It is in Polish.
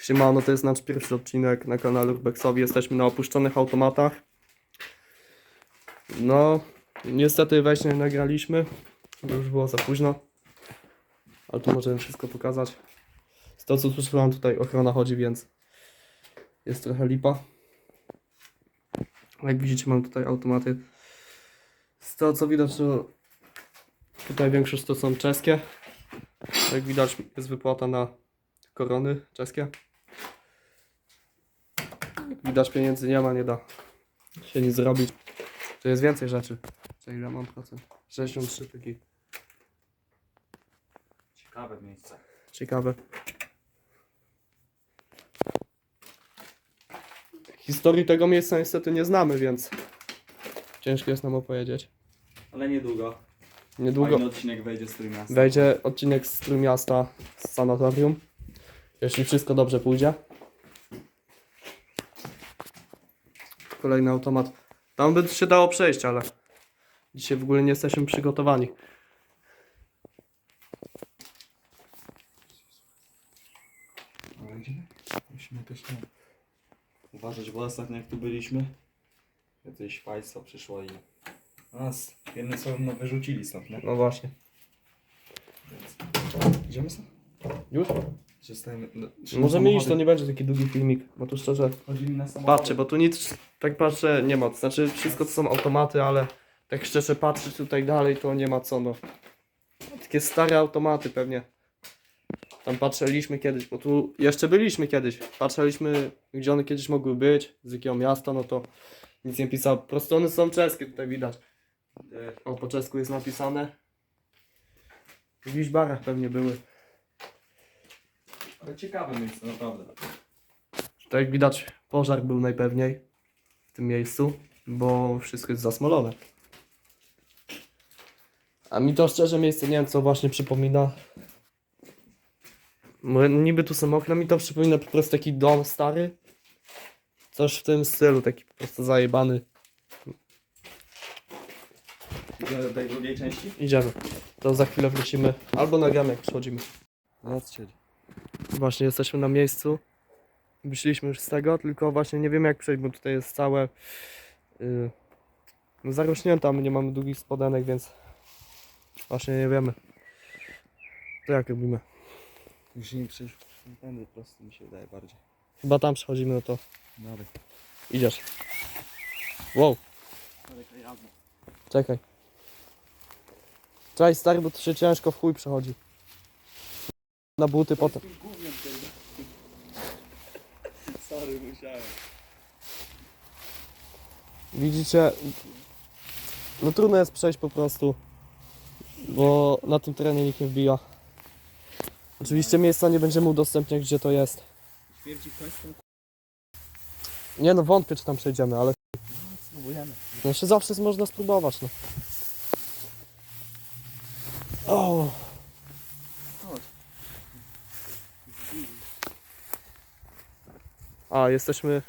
Siemano, to jest nasz pierwszy odcinek na kanale Urbexowi. Jesteśmy na opuszczonych automatach. No, niestety wejść nie nagraliśmy, bo już było za późno. Ale tu możemy wszystko pokazać. Z to co słyszałem tutaj ochrona chodzi, więc jest trochę lipa. Jak widzicie mam tutaj automaty. Z tego co widać to tutaj większość to są czeskie. Jak widać jest wypłata na korony czeskie. Jak widać pieniędzy nie ma, nie da się nic zrobić. Tu jest więcej rzeczy. Czy ile mam procent? 63 taki. Ciekawe miejsce. Ciekawe. Historii tego miejsca niestety nie znamy, więc ciężko jest nam opowiedzieć. Ale niedługo. Niedługo Fajny odcinek wejdzie z Trójmiasta. wejdzie odcinek z Trójmiasta z sanatorium. Jeśli wszystko dobrze pójdzie. Kolejny automat. Tam by się dało przejść, ale dzisiaj w ogóle nie jesteśmy przygotowani. Musimy też nie. Uważać, bo ostatnio jak tu byliśmy, jacyś państwo przyszło i nas jednym słowem no wyrzucili stąd, nie? No właśnie. Więc... Idziemy stąd? Już? Czy stajemy... No, czy Możemy iść, to nie będzie taki długi filmik, bo tu szczerze Chodzili na. Patrzcie, bo tu nic, tak patrzę, nie ma. Znaczy, wszystko to są automaty, ale tak szczerze patrzeć tutaj dalej, to nie ma co, no. Takie stare automaty pewnie. Tam patrzyliśmy kiedyś, bo tu jeszcze byliśmy kiedyś. Patrzyliśmy, gdzie one kiedyś mogły być, z jakiego miasta, no to nic nie pisał. Po prostu one są czeskie, tutaj widać. E, O, po czesku jest napisane. W Wiśbarach pewnie były. Ale ciekawe miejsce, naprawdę. Tak jak widać, pożar był najpewniej w tym miejscu, bo wszystko jest zasmolone. A mi to szczerze miejsce nie wiem co właśnie przypomina. Bo Niby tu są okna, mi to przypomina po prostu taki dom stary. Coś w tym stylu, taki po prostu zajebany. Idziemy do tej drugiej części? Idziemy. To za chwilę wrócimy. Albo nagramy jak przychodzimy. Zobaczcie. Właśnie jesteśmy na miejscu. Wyszliśmy już z tego, tylko właśnie nie wiemy jak przejść, bo tutaj jest całe yy, no zarośnięte, my nie mamy długich spodenek, więc właśnie nie wiemy. To jak robimy? Musimy przejść tędy po prostu mi się wydaje bardziej. Chyba tam przechodzimy, no to Dalej. idziesz. Wow, czekaj. Czekaj stary, bo to się ciężko w chuj przechodzi. Na buty potem. Sorry, musiałem. Widzicie, no trudno jest przejść po prostu, bo na tym terenie nikt nie wbija. Oczywiście miejsca nie będziemy udostępniać, gdzie to jest. Śmierdzi? Nie no, wątpię, czy tam przejdziemy, ale Spróbujemy. jeszcze zawsze można spróbować, no. O, a jesteśmy